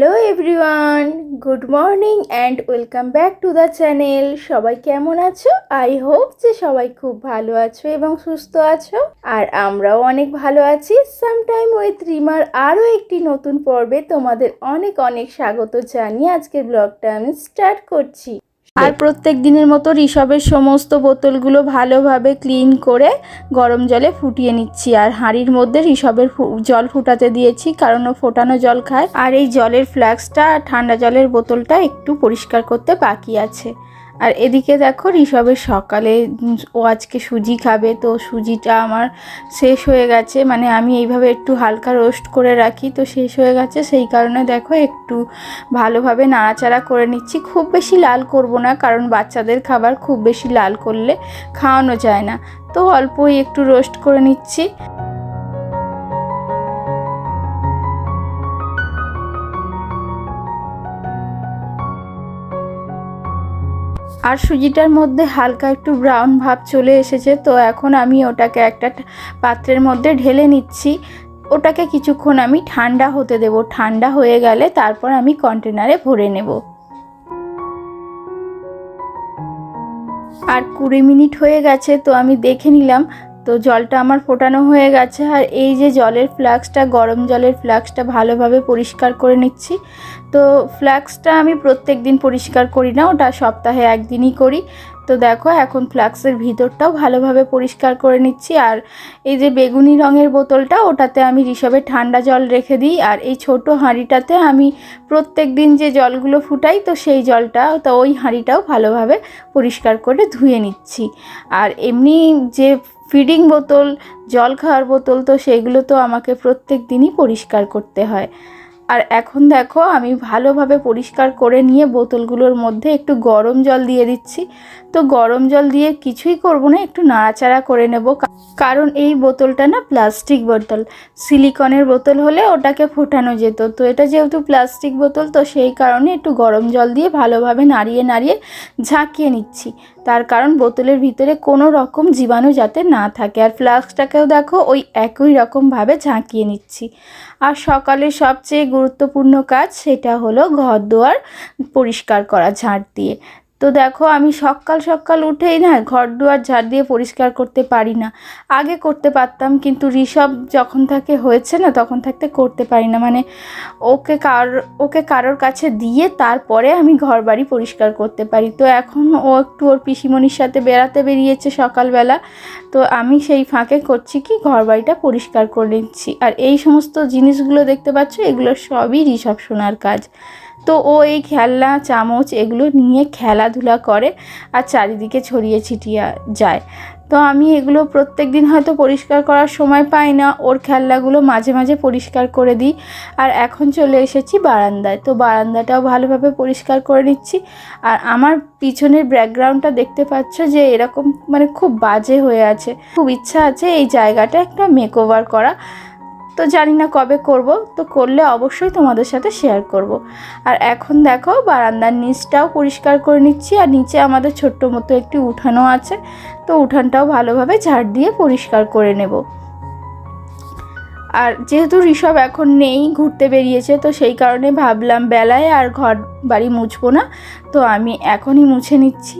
Hello everyone, good morning and welcome back to the channel. সবাই কেমন আছো? I hope যে সবাই খুব ভালো আছো এবং সুস্থ আছো। আর আমরাও অনেক ভালো আছি। সামটাইম উইথ রিমার আরও একটি নতুন পর্বে তোমাদের অনেক অনেক স্বাগত জানিয়ে আজকের ব্লগটা আমি স্টার্ট করছি। আর প্রত্যেক দিনের মতো ঋষভের সমস্ত বোতলগুলো ভালোভাবে ক্লিন করে গরম জলে ফুটিয়ে নিচ্ছি। আর হাঁড়ির মধ্যে ঋষভের জল ফুটাতে দিয়েছি কারণ ও ফোটানো জল খায়। আর এই জলের ফ্ল্যাক্সটা আর ঠান্ডা জলের বোতলটা একটু পরিষ্কার করতে বাকি আছে। আর এদিকে দেখো ঋষভের সকালে ও আজকে সুজি খাবে, তো সুজিটা আমার শেষ হয়ে গেছে। মানে আমি এইভাবে একটু হালকা রোস্ট করে রাখি, তো শেষ হয়ে গেছে। সেই কারণে দেখো একটু ভালোভাবে নাড়াচাড়া করে নিচ্ছি। খুব বেশি লাল করব না, কারণ বাচ্চাদের খাবার খুব বেশি লাল করলে খাওয়ানো যায় না। তো অল্পই একটু রোস্ট করে নিচ্ছি। আর সুজিটার মধ্যে হালকা একটু ব্রাউন ভাব চলে এসেছে, তো এখন আমি ওটাকে একটা পাত্রের মধ্যে ঢেলে নিচ্ছি। ওটাকে কিছুক্ষণ আমি ঠান্ডা হতে দেব। ঠান্ডা হয়ে গেলে তারপর আমি কন্টেনারে ভরে নেব। আর কুড়ি মিনিট হয়ে গেছে, তো আমি দেখে নিলাম তো জলটা আমার ফোটানো হয়ে গেছে আর এই যে জলের ফ্লাক্সটা, গরম জলের ফ্লাক্সটা ভালোভাবে পরিষ্কার করে নিচ্ছি। তো ফ্লাক্সটা আমি প্রত্যেক দিন পরিষ্কার করি না, ওটা সপ্তাহে একদিনই করি। তো দেখো, এখন ফ্লাক্সের ভিতরটাও ভালোভাবে পরিষ্কার করে নিচ্ছি আর এই যে বেগুনি রঙের বোতলটা, ওটাতে আমি ঋষভের ঠান্ডা জল রেখে দিই আর এই ছোট হাঁড়িটাতে আমি প্রত্যেক দিন যে জলগুলো ফুটাই, তো সেই জলটা, তো ওই হাঁড়িটাও ভালোভাবে পরিষ্কার করে ধুয়ে নিচ্ছি। আর এমনি যে ফিডিং বোতল, জল খাওয়ার বোতল তো সেগুলো তো আমাকে প্রত্যেক দিনই পরিষ্কার করতে হয়। আর এখন দেখো, আমি ভালোভাবে পরিষ্কার করে নিয়ে বোতলগুলোর মধ্যে একটু গরম জল দিয়ে দিচ্ছি। তো গরম জল দিয়ে কিছুই করব না, একটু নাড়াচাড়া করে নেব। কারণ এই বোতলটা না প্লাস্টিক বোতল। সিলিকনের বোতল হলে ওটাকে ফোটানো যেত। তো এটা যেহেতু প্লাস্টিক বোতল, তো সেই কারণে একটু গরম জল দিয়ে ভালোভাবে নাড়িয়ে নাড়িয়ে ঝাঁকিয়ে নিচ্ছি। তার কারণ বোতলের ভিতরে কোনো রকম জীবাণু যাতে না থাকে। আর ফ্লাস্কটাকেও দেখো, ওই একই রকমভাবে ঝাঁকিয়ে নিচ্ছি। আর সকালে সবচেয়ে গুরুত্বপূর্ণ কাজ সেটা হলো ঘর দোয়ার পরিষ্কার করা, ঝাঁট দিয়ে। তো দেখো, আমি সকাল সকাল উঠেই না ঘর দুয়ার ঝাড় দিয়ে পরিষ্কার করতে পারি না। আগে করতে পারতাম, কিন্তু ঋষভ যখন থাকে হয়েছে না, তখন থাকতে করতে পারি না। মানে ওকে কার, ওকে কারোর কাছে দিয়ে তারপরে আমি ঘর বাড়ি পরিষ্কার করতে পারি। তো এখন ও একটু ওর পিসিমণির সাথে বেড়াতে বেরিয়েছে সকালবেলা। তো আমি সেই ফাঁকে করছি কি ঘর বাড়িটা পরিষ্কার করে নিচ্ছি। আর এই সমস্ত জিনিসগুলো দেখতে পাচ্ছ, এগুলো সবই ঋষভ সোনার কাজ। তো ও এই খেলনা, চামচ এগুলো নিয়ে খেলাধুলা করে আর চারিদিকে ছড়িয়ে ছিটিয়ে যায়। তো আমি এগুলো প্রত্যেক দিন হয়তো পরিষ্কার করার সময় পাই না। ওর খেলনাগুলো মাঝে মাঝে পরিষ্কার করে দিই। আর এখন চলে এসেছি বারান্দায়। তো বারান্দাটাও ভালোভাবে পরিষ্কার করে নিচ্ছি। আর আমার পিছনের ব্যাকগ্রাউন্ডটা দেখতে পাচ্ছ যে এরকম মানে খুব বাজে হয়ে আছে। খুব ইচ্ছা আছে এই জায়গাটা একটা মেকওভার করা। তো জানি না কবে করব, তো করলে অবশ্যই তোমাদের সাথে শেয়ার করব। আর এখন দেখো, বারান্দার নিচটাও পরিষ্কার করে নিচ্ছি, আর নিচে আমাদের ছোট্ট মতো একটি উঠানও আছে, তো উঠানটাও ভালোভাবে ঝাড় দিয়ে পরিষ্কার করে নেব। আর যেহেতু ঋষভ এখন নেই, ঘুরতে বেরিয়েছে, তো সেই কারণে ভাবলাম বেলায় আর ঘর বাড়ি মুছবো না, তো আমি এখনই মুছে নিচ্ছি।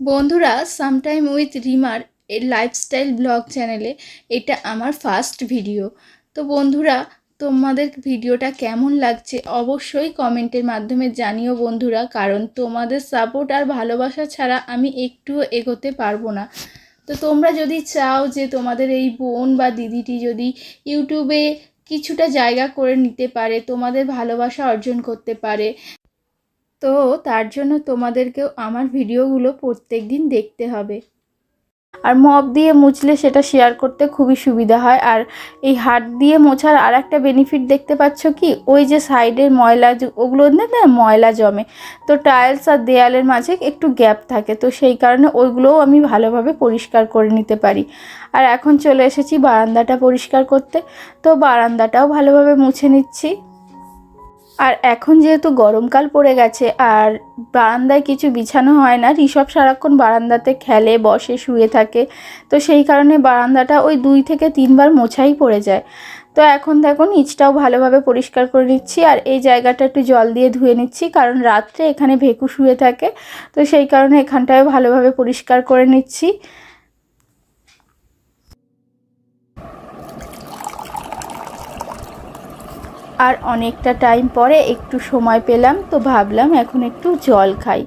বন্ধুরা সামটাইম উইথ রিমার এই লাইফস্টাইল ব্লগ চ্যানেলে এটা আমার ফার্স্ট ভিডিও তো বন্ধুরা, তোমাদের ভিডিওটা কেমন লাগছে অবশ্যই কমেন্টের মাধ্যমে জানিও বন্ধুরা, কারণ তোমাদের সাপোর্ট আর ভালোবাসা ছাড়া আমি একটুও এগোতে পারব না। তো তোমরা যদি চাও যে তোমাদের এই বোন বা দিদিটি যদি ইউটিউবে কিছুটা জায়গা করে নিতে পারে, তোমাদের ভালোবাসা অর্জন করতে পারে তো তার জন্য তোমাদেরকেও আমার ভিডিওগুলো প্রত্যেক দিন দেখতে হবে। আর মপ দিয়ে মুছলে সেটা শেয়ার করতে খুবই সুবিধা হয়। আর এই হাত দিয়ে মোছার আর একটা বেনিফিট দেখতে পাচ্ছ কি? ওই যে সাইডের ময়লা ওগুলো না না, ময়লা জমে। তো টাইলস আর দেয়ালের মাঝে একটু গ্যাপ থাকে। তো সেই কারণে ওইগুলোও আমি ভালোভাবে পরিষ্কার করে নিতে পারি। আর এখন চলে এসেছি বারান্দাটা পরিষ্কার করতে। তো বারান্দাটাও ভালোভাবে মুছে নিচ্ছি। আর এখন যেহেতু গরমকাল পড়ে গেছে আর বারান্দায় কিছু বিছানো হয় না, ঋষভ সারাক্ষণ বারান্দাতে খেলে, বসে, শুয়ে থাকে, তো সেই কারণে বারান্দাটা ওই দুই থেকে তিনবার মোছাই পড়ে যায়। তো এখন দেখো নিচটাও ভালোভাবে পরিষ্কার করে নিচ্ছি আর এই জায়গাটা একটু জল দিয়ে ধুয়ে নিচ্ছি কারণ রাত্রে এখানে ভেকু শুয়ে থাকে, তো সেই কারণে এখানটায় ভালোভাবে পরিষ্কার করে নিচ্ছি। আর অনেকটা টাইম পরে একটু সময় পেলাম তো ভাবলাম এখন একটু জল খাই।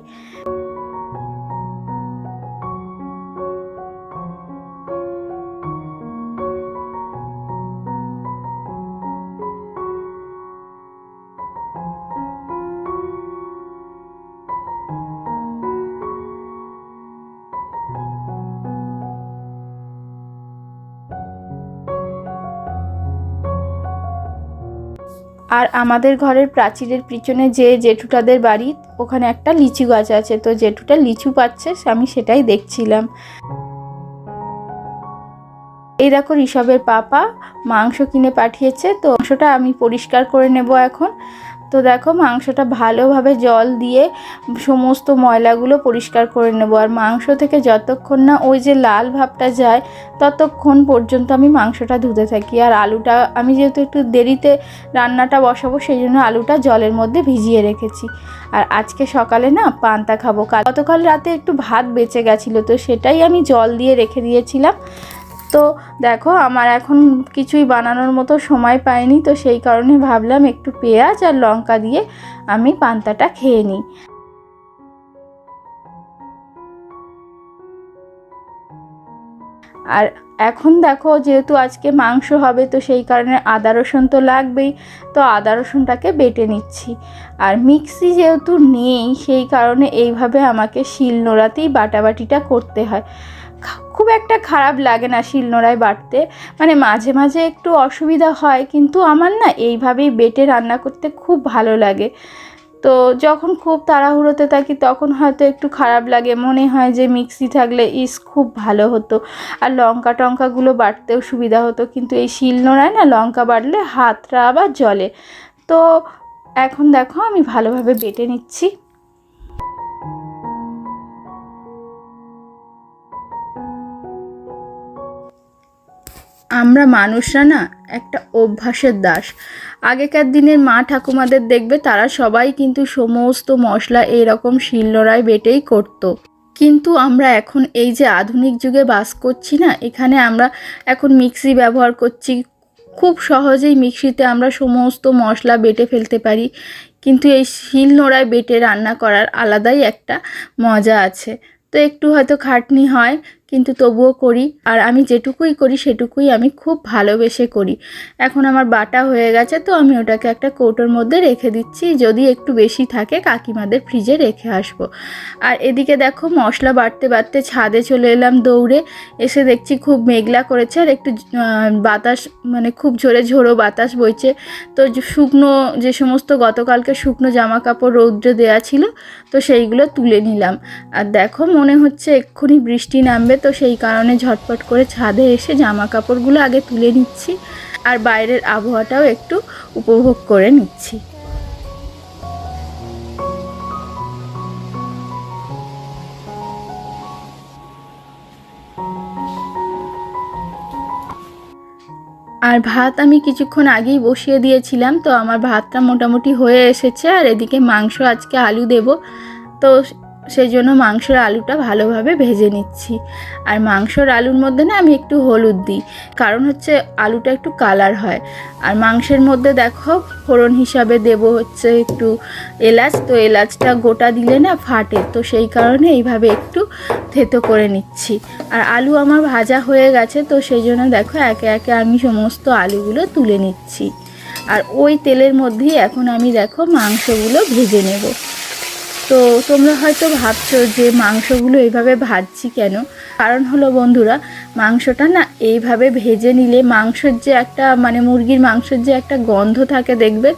আর আমাদের ঘরের প্রাচীরের পিছনে যে জেঠুটাদের বাড়ি, ওখানে একটা লিচু গাছ আছে। তো জেঠুটা লিচু পাচ্ছে, আমি সেটাই দেখছিলাম। এই দেখো ঋষভের পাপা, মাংস কিনে পাঠিয়েছে। তো মাংসটা আমি পরিষ্কার করে নেব এখন। তো দেখো মাংসটা ভালোভাবে জল দিয়ে সমস্ত ময়লাগুলো পরিষ্কার করে নেব। আর মাংস থেকে যতক্ষণ না ওই যে লাল ভাবটা যায়, ততক্ষণ পর্যন্ত আমি মাংসটা ধুতে থাকি। আর আলুটা, আমি যেহেতু একটু দেরিতে রান্নাটা বসাবো, সেই জন্য আলুটা জলের মধ্যে ভিজিয়ে রেখেছি। আর আজকে সকালে না পান্তা খাব। কাল গতকাল রাতে একটু ভাত বেঁচে গেছিল, তো সেটাই আমি জল দিয়ে রেখে দিয়েছিলাম। তো দেখো, আমার এখন কিছুই বানানোর মতো সময় পাইনি, তো সেই কারণে ভাবলাম একটু পেঁয়াজ আর লঙ্কা দিয়ে আমি পান্তাটা খেয়ে নিই। আর এখন দেখো, যেহেতু আজকে মাংস হবে, তো সেই কারণে আদা রসুন তো লাগবেই, তো আদা রসুনটাকে বেটে নিচ্ছি। আর মিক্সি যেহেতু নেই, সেই কারণে এইভাবে আমাকে শিল নোড়াতেই বাটাবাটিটা করতে হয়। খুব একটা খারাপ লাগে না শিলনোড়ায় বাটতে মানে মাঝে মাঝে একটু অসুবিধা হয়, কিন্তু আমার না এইভাবেই বেটে রান্না করতে খুব ভালো লাগে। তো যখন খুব তাড়াহুড়োতে থাকি, তখন হয়তো একটু খারাপ লাগে। মনে হয় যে মিক্সি থাকলে ইস খুব ভালো হতো। আর লঙ্কা টঙ্কাগুলো বাটতেও সুবিধা হতো। কিন্তু এই শিলনোড়ায় না লঙ্কা বাটলে হাতটা আবার জলে তো এখন দেখো আমি ভালোভাবে বেটে নিচ্ছি। আমরা মানুষরা না একটা অভ্যাসের দাস। আগেকার দিনের মা ঠাকুমাদের দেখবে তারা সবাই কিন্তু সমস্ত মশলা এরকম শিলনোড়ায় বেটেই করতো। কিন্তু আমরা এখন এই যে আধুনিক যুগে বাস করছি না, এখানে আমরা এখন মিক্সি ব্যবহার করছি। খুব সহজেই মিক্সিতে আমরা সমস্ত মশলা বেটে ফেলতে পারি। কিন্তু এই শিল নোড়ায় বেটে রান্না করার আলাদাই একটা মজা আছে। তো একটু হয়তো খাটনি হয় কিন্তু তবুও করি। আর আমি যেটুকুই করি, সেটুকুই আমি খুব ভালোবেসে করি। এখন আমার বাটা হয়ে গেছে, তো আমি ওটাকে একটা কৌটোর মধ্যে রেখে দিচ্ছি। যদি একটু বেশি থাকে, কাকিমাদের ফ্রিজে রেখে আসব। আর এদিকে দেখো, মশলা বাড়তে বাড়তে ছাদে চলে এলাম দৌড়ে। এসে দেখছি খুব মেঘলা করেছে, আর একটু বাতাস মানে খুব জোরে ঝোড়ো বাতাস বইছে। তো শুকনো, যে সমস্ত গতকালকে শুকনো জামা কাপড় রৌদ্রে দেওয়া ছিল, তো সেইগুলো তুলে নিলাম। আর দেখো, মনে হচ্ছে এক্ষুনি বৃষ্টি নামবে তো সেই কারণে ঝটপট করে ছাদে এসে জামা কাপড়গুলো আগে তুলে নিচ্ছি আর বাইরের আবহাওয়াটাও একটু উপভোগ করে নিচ্ছি। আর ভাত আমি কিছুক্ষণ আগেই বসিয়ে দিয়েছিলাম, তো আমার ভাতটা মোটামুটি হয়ে এসেছে আর এদিকে মাংস আজকে আলু দেব। তো সেই জন্য মাংসর আলুটা ভালোভাবে ভেজে নিচ্ছি। আর মাংসর আলুর মধ্যে না আমি একটু হলুদ দিই, কারণ হচ্ছে আলুটা একটু কালার হয়। আর মাংসের মধ্যে দেখো ফোড়ন হিসাবে দেব হচ্ছে একটু এলাচ, তো এলাচটা গোটা দিলে না ফাটে, তো সেই কারণে এইভাবে একটু থেতো করে নিচ্ছি। আর আলু আমার ভাজা হয়ে গেছে, তো সেই জন্য দেখো একে একে আমি সমস্ত আলুগুলো তুলে নিচ্ছি। আর ওই তেলের মধ্যেই এখন আমি দেখো মাংসগুলো ভেজে নেব। তো তোমরা হয়তো ভাবছ যে মাংসগুলো এইভাবে ভাজছি কেন? কারণ হলো বন্ধুরা, মাংসটা না এইভাবে ভেজে নিলে মাংসের যে একটা মানে মুরগির মাংসের যে একটা গন্ধ থাকে দেখবে,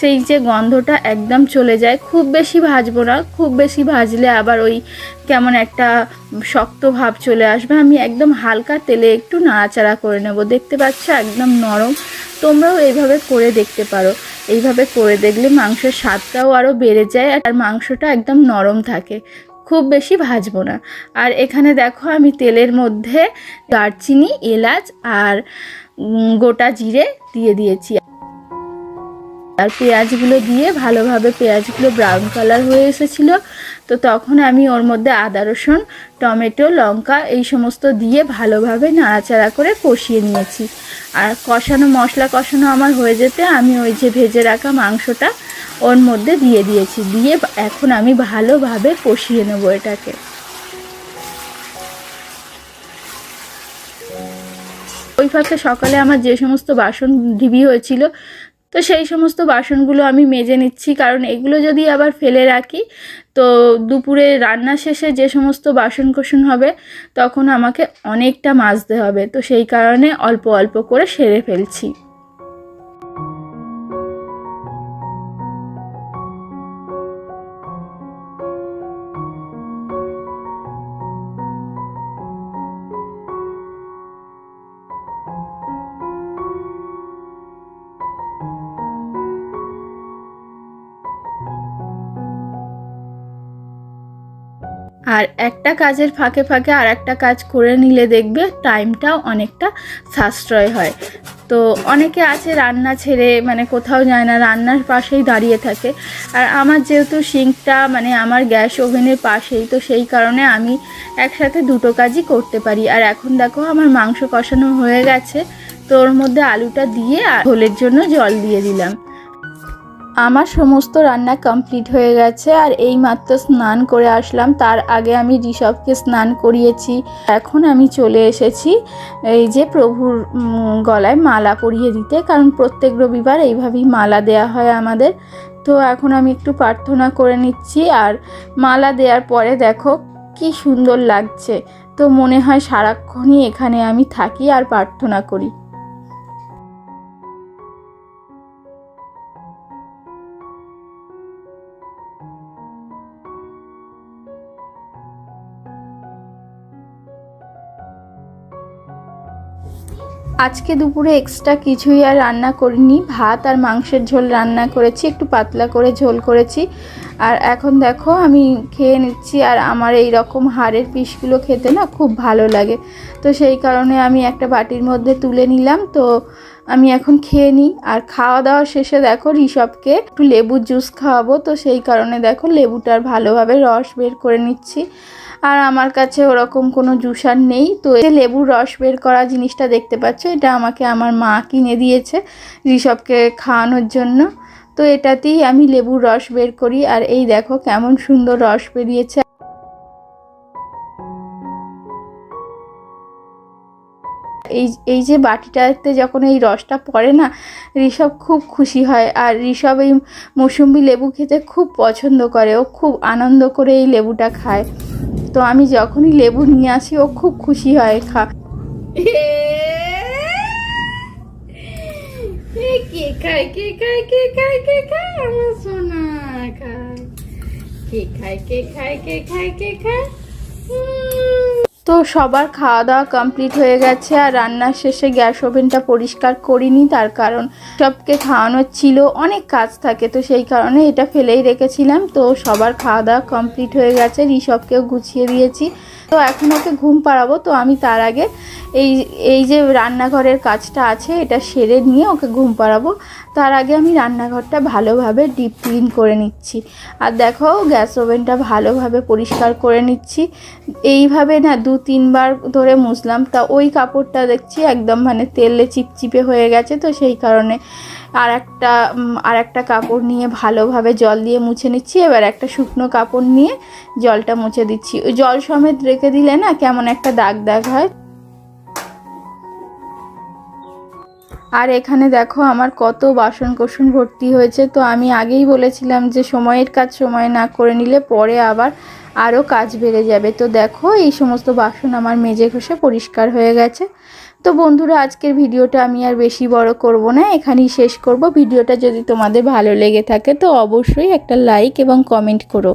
সেই যে গন্ধটা একদম চলে যায়। খুব বেশি ভাজবো না, খুব বেশি ভাজলে আবার ওই কেমন একটা শক্ত ভাব চলে আসবে। আমি একদম হালকা তেলে একটু নাড়াচাড়া করে নেব। দেখতে পাচ্ছ? একদম নরম। তোমরাও এইভাবে করে দেখতে পারো। এইভাবে করে দেখলে মাংসের স্বাদটাও আরও বেড়ে যায় আর মাংসটা একদম নরম থাকে। খুব বেশি ভাজবো না। আর এখানে দেখো আমি তেলের মধ্যে দারচিনি, এলাচ আর গোটা জিরে দিয়ে দিয়েছি। আর পেঁয়াজগুলো দিয়ে ভালোভাবে পেঁয়াজগুলো ব্রাউন কালার হয়ে এসেছিল। তো তখন আমি ওর মধ্যে আদা, রসুন, টমেটো, লঙ্কা এই সমস্ত দিয়ে ভালোভাবে নাড়াচাড়া করে কষিয়ে নিয়েছি। আর কষানো, মশলা কষানো আমার হয়ে যেতে আমি ওই যে ভেজে রাখা মাংসটা ওর মধ্যে দিয়ে দিয়েছি। দিয়ে এখন আমি ভালোভাবে কষিয়ে নেব এটাকে। ওই ফাঁকে সকালে আমার যে সমস্ত বাসন ঢিবি হয়েছিল তো সেই সমস্ত বাসনগুলো আমি মেজে নিচ্ছি। কারণ এগুলো যদি আবার ফেলে রাখি, তো দুপুরে রান্না শেষে যে সমস্ত বাসন কোসন হবে, তখন আমাকে অনেকটা মাজতে হবে। তো সেই কারণে অল্প অল্প করে সেরে ফেলছি। আর একটা কাজের ফাঁকে ফাঁকে আর একটা কাজ করে নিলে দেখবে টাইমটাও অনেকটা সাশ্রয় হয়। তো অনেকে আছে রান্না ছেড়ে মানে কোথাও যায় না, রান্নার পাশেই দাঁড়িয়ে থাকে। আর আমার যেহেতু সিঙ্কটা মানে আমার গ্যাস ওভেনের পাশেই, তো সেই কারণে আমি একসাথে দুটো কাজই করতে পারি। আর এখন দেখো আমার মাংস কষানো হয়ে গেছে। তো ওর মধ্যে আলুটা দিয়ে আর ঝোলের জন্য জল দিয়ে দিলাম। আমার সমস্ত রান্না কমপ্লিট হয়ে গেছে আর এই মাত্র স্নান করে আসলাম। তার আগে আমি ঋষভকে স্নান করিয়েছি। এখন আমি চলে এসেছি এই যে প্রভুর গলায় মালা পরিয়ে দিতে। কারণ প্রত্যেক রবিবার এইভাবেই মালা দেয়া হয় আমাদের। তো এখন আমি একটু প্রার্থনা করে নিচ্ছি আর মালা দেওয়ার পরে দেখো কি সুন্দর লাগছে। তো মনে হয় সারাক্ষণই এখানে আমি থাকি আর প্রার্থনা করি। আজকে দুপুরে এক্সট্রা কিছুই আর রান্না করিনি। ভাত আর মাংসের ঝোল রান্না করেছি, একটু পাতলা করে ঝোল করেছি। আর এখন দেখো, আমি খেয়ে নিচ্ছি আর আমার এই রকম হাড়ের পিসগুলো খেতে না খুব ভালো লাগে। তো সেই কারণে আমি একটা বাটির মধ্যে তুলে নিলাম। তো আমি এখন খেয়ে নিই। আর খাওয়া দাওয়া শেষে দেখো ঋষভকে একটু লেবুর জুস খাওয়াবো। তো সেই কারণে দেখো লেবুটার ভালোভাবে রস বের করে নিচ্ছি। আর আমার কাছে ওরকম কোনো জুসার নেই। তো এই লেবুর রস বের করা জিনিসটা দেখতে পাচ্ছ, এটা আমাকে আমার মা কিনে দিয়েছে ঋষভকে খাওয়ানোর জন্য। তো এটাতেই আমি লেবুর রস বের করি আর এই দেখো কেমন সুন্দর রস বেরিয়েছে। এই এই যে বাটিটাতে যখন এই রসটা পড়ে না, ঋষভ খুব খুশি হয় আর ঋষভ এই মৌসুম্বি লেবু খেতে খুব পছন্দ করে, ও খুব আনন্দ করে এই লেবুটা খায়। তো আমি যখনই লেবু নিয়ে আসি, ও খুব খুশি হয় খা। কে খায় কে খায় কে খায় কে খায়? আমার খায়। কে খায় কে খায় কে খায় কে খায়? তো সবার খাওয়া দাওয়া কমপ্লিট হয়ে গেছে আর রান্নার শেষে গ্যাস ওভেনটা পরিষ্কার করিনি, তার কারণ সবকে খাওয়ানোর ছিল, অনেক কাজ থাকে তো সেই কারণে এটা ফেলেই রেখেছিলাম। তো সবার খাওয়া দাওয়া কমপ্লিট হয়ে গেছে, ঋষভকেও গুছিয়ে দিয়েছি। তো এখন ওকে ঘুম পাড়াবো, তো আমি তার আগে এই এই যে রান্নাঘরের কাজটা আছে, এটা সেরে নিয়ে ওকে ঘুম পাড়াবো। তার আগে আমি রান্নাঘরটা ভালোভাবে ডিপ ক্লিন করে নিচ্ছি। আর দেখো, গ্যাস ওভেনটা ভালোভাবে পরিষ্কার করে নিচ্ছি। এইভাবে না দু, তিনবার ধরে মুছলাম। তা ওই কাপড়টা দেখছি একদম মানে তেলে চিপচিপে হয়ে গেছে, তো সেই কারণে আর একটা আর একটা কাপড় নিয়ে ভালোভাবে জল দিয়ে মুছে নিচ্ছি। এবার একটা শুকনো কাপড় নিয়ে জলটা মুছে দিচ্ছি। জল সমেত রেখে দিলে না কেমন একটা দাগ দাগ হয়। আর এখানে দেখো আমার কত বাসন কোসন ভর্তি হয়েছে। তো আমি আগেই বলেছিলাম যে সময়ের কাজ সময় না করে নিলে পরে আবার আরও কাজ বেড়ে যাবে। তো দেখো এই সমস্ত বাসন আমার মেজে ঘষে পরিষ্কার হয়ে গেছে। তো বন্ধুরা, আজকের ভিডিওটা আমি আর বেশি বড় করব না, এখানেই শেষ করব। ভিডিওটা যদি তোমাদের ভালো লেগে থাকে তো অবশ্যই একটা লাইক এবং কমেন্ট করো।